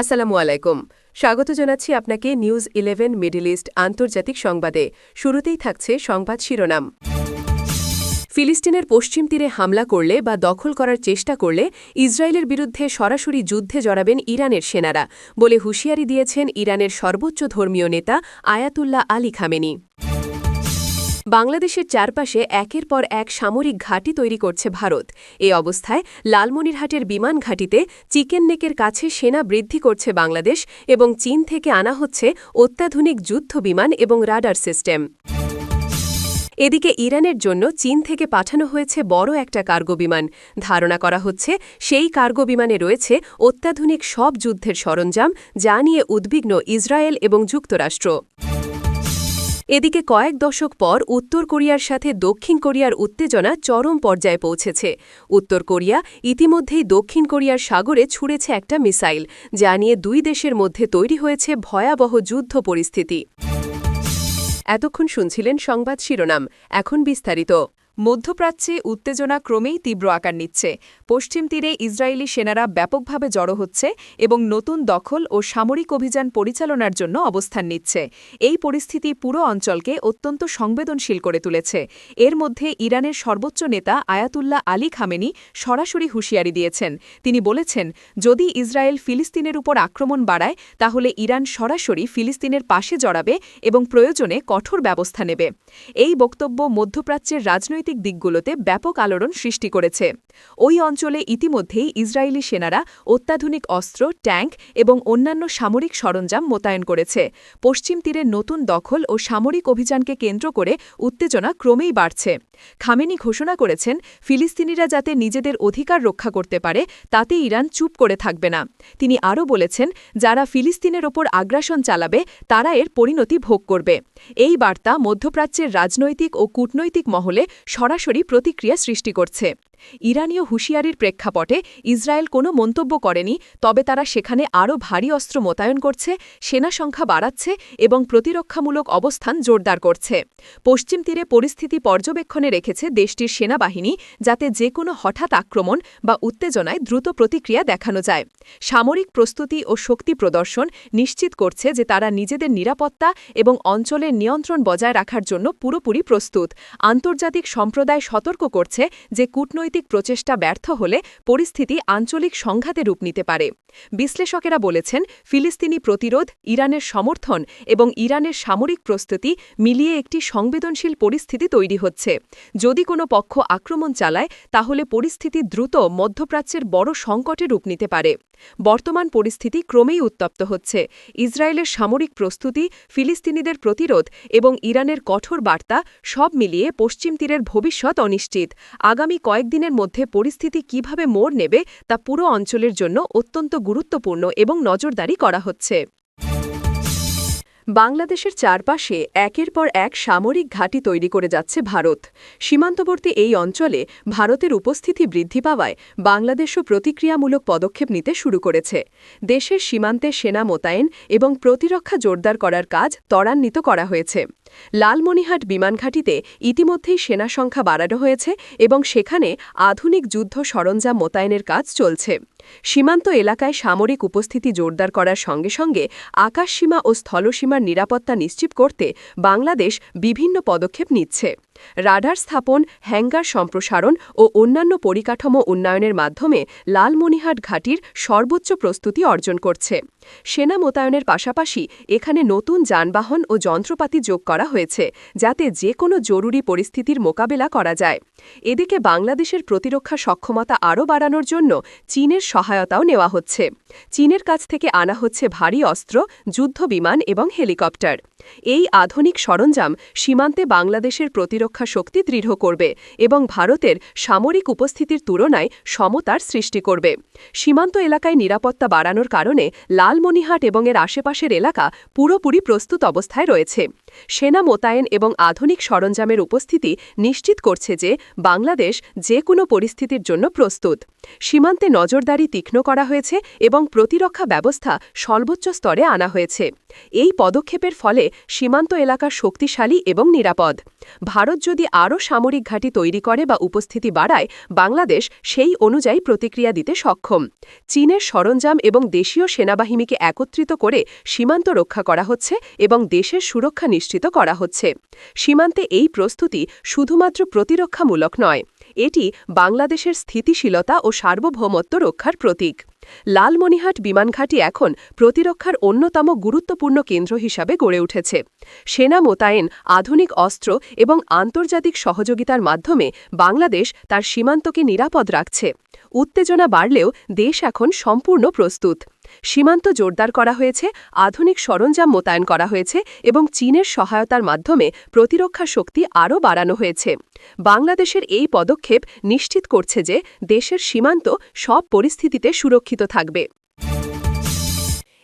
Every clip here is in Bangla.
আসসালামু আলাইকুম। স্বাগত জানাচ্ছি আপনাকে নিউজ ইলেভেন, মিডল ইস্ট আন্তর্জাতিক সংবাদে। শুরুতেই থাকছে সংবাদ শিরোনাম। ফিলিস্তিনের পশ্চিম তীরে হামলা করলে বা দখল করার চেষ্টা করলে ইসরায়েলের বিরুদ্ধে সরাসরি যুদ্ধে জড়াবেন ইরানের সেনারা বলে হুঁশিয়ারি দিয়েছেন ইরানের সর্বোচ্চ ধর্মীয় নেতা আয়াতুল্লাহ আলী খামেনি। বাংলাদেশের চারপাশে একের পর এক সামরিক ঘাঁটি তৈরি করছে ভারত। এ অবস্থায় লালমনিরহাটের বিমান ঘাঁটিতে চিকেন নেকের কাছে সেনা বৃদ্ধি করছে বাংলাদেশ এবং চীন থেকে আনা হচ্ছে অত্যাধুনিক যুদ্ধ বিমান এবং রাডার সিস্টেম। এদিকে ইরানের জন্য চীন থেকে পাঠানো হয়েছে বড় একটা কার্গো বিমান। ধারণা করা হচ্ছে সেই কার্গো বিমানে রয়েছে অত্যাধুনিক সব যুদ্ধের সরঞ্জাম, যা নিয়ে উদ্বিগ্ন ইসরায়েল এবং যুক্তরাষ্ট্র। এদিকে কয়েক দশক পর উত্তর কোরিয়ার সাথে দক্ষিণ কোরিয়ার উত্তেজনা চরম পর্যায়ে পৌঁছেছে। উত্তর কোরিয়া ইতিমধ্যেই দক্ষিণ কোরিয়ার সাগরে ছুঁড়েছে একটা মিসাইল, যা নিয়ে দুই দেশের মধ্যে তৈরি হয়েছে ভয়াবহ যুদ্ধ পরিস্থিতি। এতক্ষণ শুনছিলেন সংবাদ শিরোনাম, এখন বিস্তারিত। মধ্যপ্রাচ্যে উত্তেজনা ক্রমেই তীব্র আকার নিচ্ছে। পশ্চিম তীরে ইসরায়েলি সেনারা ব্যাপকভাবে জড়ো হচ্ছে এবং নতুন দখল ও সামরিক অভিযান পরিচালনার জন্য অবস্থান নিচ্ছে। এই পরিস্থিতি পুরো অঞ্চলকে অত্যন্ত সংবেদনশীল করে তুলেছে। এর মধ্যে ইরানের সর্বোচ্চ নেতা আয়াতুল্লাহ আলী খামেনি সরাসরি হুঁশিয়ারি দিয়েছেন। তিনি বলেছেন, যদি ইসরায়েল ফিলিস্তিনের উপর আক্রমণ বাড়ায়, তাহলে ইরান সরাসরি ফিলিস্তিনের পাশে জড়াবে এবং প্রয়োজনে কঠোর ব্যবস্থা নেবে। এই বক্তব্য মধ্যপ্রাচ্যের রাজনৈতিক রাজনৈতিক দিকগুলোতে ব্যাপক আলোড়ন সৃষ্টি করেছে। ওই অঞ্চলে ইতিমধ্যেই ইসরায়েলি সেনারা অত্যাধুনিক অস্ত্র, ট্যাঙ্ক এবং অন্যান্য সামরিক সরঞ্জাম মোতায়েন করেছে। পশ্চিম তীরে নতুন দখল ও সামরিক অভিযানকে কেন্দ্র করে উত্তেজনা ক্রমেই বাড়ছে। খামেনি ঘোষণা করেছেন, ফিলিস্তিনিরা যাতে নিজেদের অধিকার রক্ষা করতে পারে, তাতে ইরান চুপ করে থাকবে না। তিনি আরও বলেছেন, যারা ফিলিস্তিনের ওপর আগ্রাসন চালাবে, তারা এর পরিণতি ভোগ করবে। এই বার্তা মধ্যপ্রাচ্যের রাজনৈতিক ও কূটনৈতিক মহলে সরাসরি প্রতিক্রিয়া সৃষ্টি করছে। ইরানীয় হুঁশিয়ারির প্রেক্ষাপটে ইসরায়েল কোনো মন্তব্য করেনি, তবে তারা সেখানে আরও ভারী অস্ত্র মোতায়েন করছে, সেনা সংখ্যা বাড়াচ্ছে এবং প্রতিরক্ষামূলক অবস্থান জোরদার করছে। পশ্চিম তীরে পরিস্থিতি পর্যবেক্ষণে রেখেছে দেশটির সেনাবাহিনী যাতে যে কোনো হঠাৎ আক্রমণ বা উত্তেজনায় দ্রুত প্রতিক্রিয়া দেখানো যায়। সামরিক প্রস্তুতি ও শক্তি প্রদর্শন নিশ্চিত করছে যে তারা নিজেদের নিরাপত্তা এবং অঞ্চলের নিয়ন্ত্রণ বজায় রাখার জন্য পুরোপুরি প্রস্তুত। আন্তর্জাতিক সম্প্রদায় সতর্ক করছে যে কূটনৈতিক প্রচেষ্টা ব্যর্থ হলে পরিস্থিতি আঞ্চলিক সংঘাতে রূপ নিতে পারে। বিশ্লেষকেরা বলেছেন, ফিলিস্তিনি প্রতিরোধ, ইরানের সমর্থন এবং ইরানের সামরিক প্রস্তুতি মিলিয়ে একটি সংবেদনশীল পরিস্থিতি তৈরি হচ্ছে। যদি কোনো পক্ষ আক্রমণ চালায়, তাহলে পরিস্থিতি দ্রুত মধ্যপ্রাচ্যের বড় সংকটে রূপ নিতে পারে। বর্তমান পরিস্থিতি ক্রমেই উত্তপ্ত হচ্ছে। ইসরায়েলের সামরিক প্রস্তুতি, ফিলিস্তিনিদের প্রতিরোধ এবং ইরানের কঠোর বার্তা সব মিলিয়ে পশ্চিম তীরের ভবিষ্যৎ অনিশ্চিত। আগামী কয়েকদিনের মধ্যে পরিস্থিতি কীভাবে মোড় নেবে তা পুরো অঞ্চলের জন্য অত্যন্ত গুরুত্বপূর্ণ এবং নজরদারি করা হচ্ছে। বাংলাদেশের চারপাশে একের পর এক সামরিক ঘাঁটি তৈরি করে যাচ্ছে ভারত। সীমান্তবর্তী এই অঞ্চলে ভারতের উপস্থিতি বৃদ্ধি পাওয়ায় বাংলাদেশও প্রতিক্রিয়ামূলক পদক্ষেপ নিতে শুরু করেছে। দেশের সীমান্তে সেনা মোতায়েন এবং প্রতিরক্ষা জোরদার করার কাজ ত্বরান্বিত করা হয়েছে। লালমনিহাট বিমানঘাটিতে ইতিমধ্যেই সেনা সংখ্যা বাড়ানো হয়েছে এবং সেখানে আধুনিক যুদ্ধ সরঞ্জাম মোতায়েনের কাজ চলছে। সীমান্ত এলাকায় সামরিক উপস্থিতি জোরদার করার সঙ্গে সঙ্গে আকাশসীমা ও স্থলসীমার নিরাপত্তা নিশ্চিত করতে বাংলাদেশ বিভিন্ন পদক্ষেপ নিচ্ছে। রাডার স্থাপন, হ্যাঙ্গার সম্প্রসারণ ও অন্যান্য পরিকাঠামো উন্নয়নের মাধ্যমে লালমনিহাট ঘাটির সর্বোচ্চ প্রস্তুতি অর্জন করছে। সেনা মোতায়েনের পাশাপাশি এখানে নতুন যানবাহন ও যন্ত্রপাতি যোগ করা হয়েছে, যাতে যে কোনো জরুরি পরিস্থিতির মোকাবেলা করা যায়। এদিকে বাংলাদেশের প্রতিরক্ষা সক্ষমতা আরও বাড়ানোর জন্য চীনের সহায়তাও নেওয়া হচ্ছে। চীনের কাছ থেকে আনা হচ্ছে ভারী অস্ত্র যুদ্ধ বিমান এবং হেলিকপ্টার। এই আধুনিক সরঞ্জাম সীমান্তে বাংলাদেশের প্রতিরক্ষা শক্তি দৃঢ় করবে এবং ভারতের সামরিক উপস্থিতির তুলনায় সমতার সৃষ্টি করবে। সীমান্ত এলাকায় নিরাপত্তা বাড়ানোর কারণে লালমনিহাট এবং এর আশেপাশের এলাকা পুরোপুরি প্রস্তুত অবস্থায় রয়েছে। সেনা মোতায়েন এবং আধুনিক সরঞ্জামের উপস্থিতি নিশ্চিত করছে যে বাংলাদেশ যে কোনো পরিস্থিতির জন্য প্রস্তুত। সীমান্তে নজরদারি তীক্ষ্ণ করা হয়েছে এবং প্রতিরক্ষা ব্যবস্থা সর্বোচ্চ স্তরে আনা হয়েছে। এই পদক্ষেপের ফলে সীমান্ত এলাকা শক্তিশালী এবং নিরাপদ। ভারত যদি আরও সামরিক ঘাঁটি তৈরি করে বা উপস্থিতি বাড়ায়, বাংলাদেশ সেই অনুযায়ী প্রতিক্রিয়া দিতে সক্ষম। চীনের সরঞ্জাম এবং দেশীয় সেনাবাহিনীকে একত্রিত করে সীমান্ত রক্ষা করা হচ্ছে এবং দেশের সুরক্ষা নিশ্চিত করা হচ্ছে। সীমান্তে এই প্রস্তুতি শুধুমাত্র প্রতিরক্ষামূলক নয় এটি বাংলাদেশের স্থিতিশীলতা ও সার্বভৌমত্ব রক্ষার প্রতীক। লালমনিহাট বিমানঘাটি এখন প্রতিরক্ষার অন্যতম গুরুত্বপূর্ণ কেন্দ্র হিসাবে গড়ে উঠেছে। সেনা মোতায়েন, আধুনিক অস্ত্র এবং আন্তর্জাতিক সহযোগিতার মাধ্যমে বাংলাদেশ তার সীমান্তকে নিরাপদ রাখছে। উত্তেজনা বাড়লেও দেশ এখন সম্পূর্ণ প্রস্তুত। সীমান্ত জোরদার করা হয়েছে, আধুনিক সরঞ্জাম মোতায়েন করা হয়েছে এবং চীনের সহায়তার মাধ্যমে প্রতিরক্ষা শক্তি আরও বাড়ানো হয়েছে। বাংলাদেশের এই পদক্ষেপ নিশ্চিত করছে যে দেশের সীমান্ত সব পরিস্থিতিতে সুরক্ষিত থাকবে।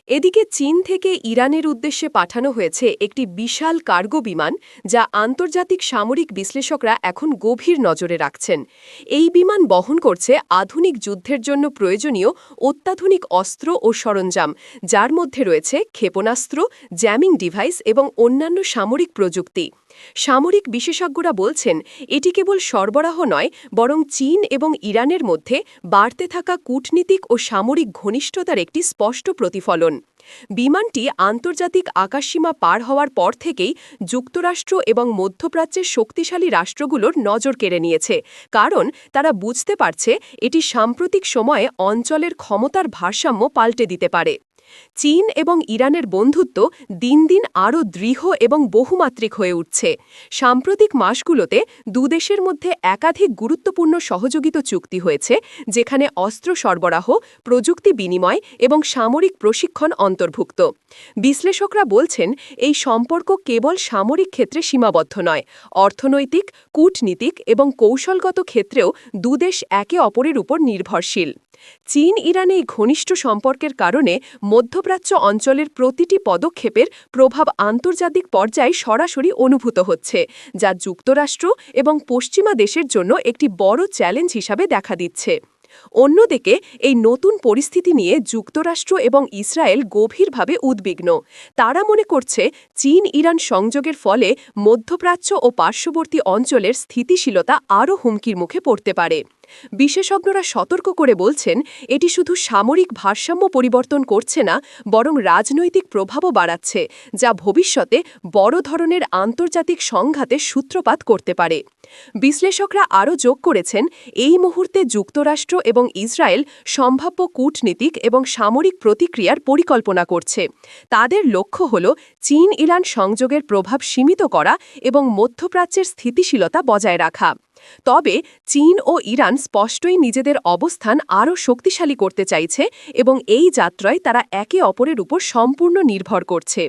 এদিকে চীন থেকে ইরানের উদ্দেশ্যে পাঠানো হয়েছে একটি বিশাল কার্গো বিমান যা আন্তর্জাতিক সামরিক বিশ্লেষকরা এখন গভীর নজরে রাখছেন। এই বিমান বহন করছে আধুনিক যুদ্ধের জন্য প্রয়োজনীয় অত্যাধুনিক অস্ত্র ও সরঞ্জাম, যার মধ্যে রয়েছে ক্ষেপণাস্ত্র, জ্যামিং ডিভাইস এবং অন্যান্য সামরিক প্রযুক্তি। সামরিক বিশেষজ্ঞরা বলছেন, এটি কেবল সরবরাহ নয়, বরং চীন এবং ইরানের মধ্যে বাড়তে থাকা কূটনীতিক ও সামরিক ঘনিষ্ঠতার একটি স্পষ্ট প্রতিফলন। বিমানটি আন্তর্জাতিক আকাশসীমা পার হওয়ার পর থেকেই যুক্তরাষ্ট্র এবং মধ্যপ্রাচ্যের শক্তিশালী রাষ্ট্রগুলোর নজর কেড়ে নিয়েছে, কারণ তারা বুঝতে পারছে এটি সাম্প্রতিক সময়ে অঞ্চলের ক্ষমতার ভারসাম্য পাল্টে দিতে পারে। চীন এবং ইরানের বন্ধুত্ব দিন দিন আরও দৃঢ় এবং বহুমাত্রিক হয়ে উঠছে। সাম্প্রতিক মাসগুলোতে দুদেশের মধ্যে একাধিক গুরুত্বপূর্ণ সহযোগিতা চুক্তি হয়েছে, যেখানে অস্ত্র সরবরাহ, প্রযুক্তি বিনিময় এবং সামরিক প্রশিক্ষণ অন্তর্ভুক্ত। বিশ্লেষকরা বলছেন, এই সম্পর্ক কেবল সামরিক ক্ষেত্রে সীমাবদ্ধ নয়, অর্থনৈতিক, কূটনীতিক এবং কৌশলগত ক্ষেত্রেও দুদেশ একে অপরের উপর নির্ভরশীল। চীন ইরান এই ঘনিষ্ঠ সম্পর্কের কারণে মধ্যপ্রাচ্য অঞ্চলের প্রতিটি পদক্ষেপের প্রভাব আন্তর্জাতিক পর্যায়ে সরাসরি অনুভূত হচ্ছে, যা যুক্তরাষ্ট্র এবং পশ্চিমা দেশের জন্য একটি বড় চ্যালেঞ্জ হিসাবে দেখা দিচ্ছে। অন্যদিকে, এই নতুন পরিস্থিতি নিয়ে যুক্তরাষ্ট্র এবং ইসরায়েল গভীরভাবে উদ্বিগ্ন। তারা মনে করছে, চীন ইরান সংযোগের ফলে মধ্যপ্রাচ্য ও পার্শ্ববর্তী অঞ্চলের স্থিতিশীলতা আরও হুমকির মুখে পড়তে পারে। বিশেষজ্ঞরা সতর্ক করে বলছেন, এটি শুধু সামরিক ভারসাম্য পরিবর্তন করছে না, বরং রাজনৈতিক প্রভাবও বাড়াচ্ছে, যা ভবিষ্যতে বড় ধরনের আন্তর্জাতিক সংঘাতে সূত্রপাত করতে পারে। বিশ্লেষকরা আরও যোগ করেছেন, এই মুহূর্তে যুক্তরাষ্ট্র এবং ইসরায়েল সম্ভাব্য কূটনীতিক এবং সামরিক প্রতিক্রিয়ার পরিকল্পনা করছে। তাদের লক্ষ্য হল চীন ইরান সংযোগের প্রভাব সীমিত করা এবং মধ্যপ্রাচ্যের স্থিতিশীলতা বজায় রাখা। তবে চীন ও ইরান স্পষ্টই নিজেদের অবস্থান আরও শক্তিশালী করতে চাইছে এবং এই যাত্রায় তারা একে অপরের উপর সম্পূর্ণ নির্ভর করছে।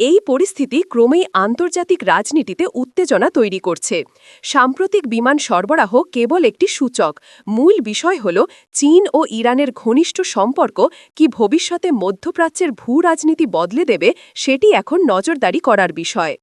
এই পরিস্থিতি ক্রমেই আন্তর্জাতিক রাজনীতিতে উত্তেজনা তৈরি করছে। সাম্প্রতিক বিমান সরবরাহ কেবল একটি সূচক। মূল বিষয় হল চীন ও ইরানের ঘনিষ্ঠ সম্পর্ক কি ভবিষ্যতে মধ্যপ্রাচ্যের ভূ রাজনীতি বদলে দেবে সেটি এখন নজরদারি করার বিষয়।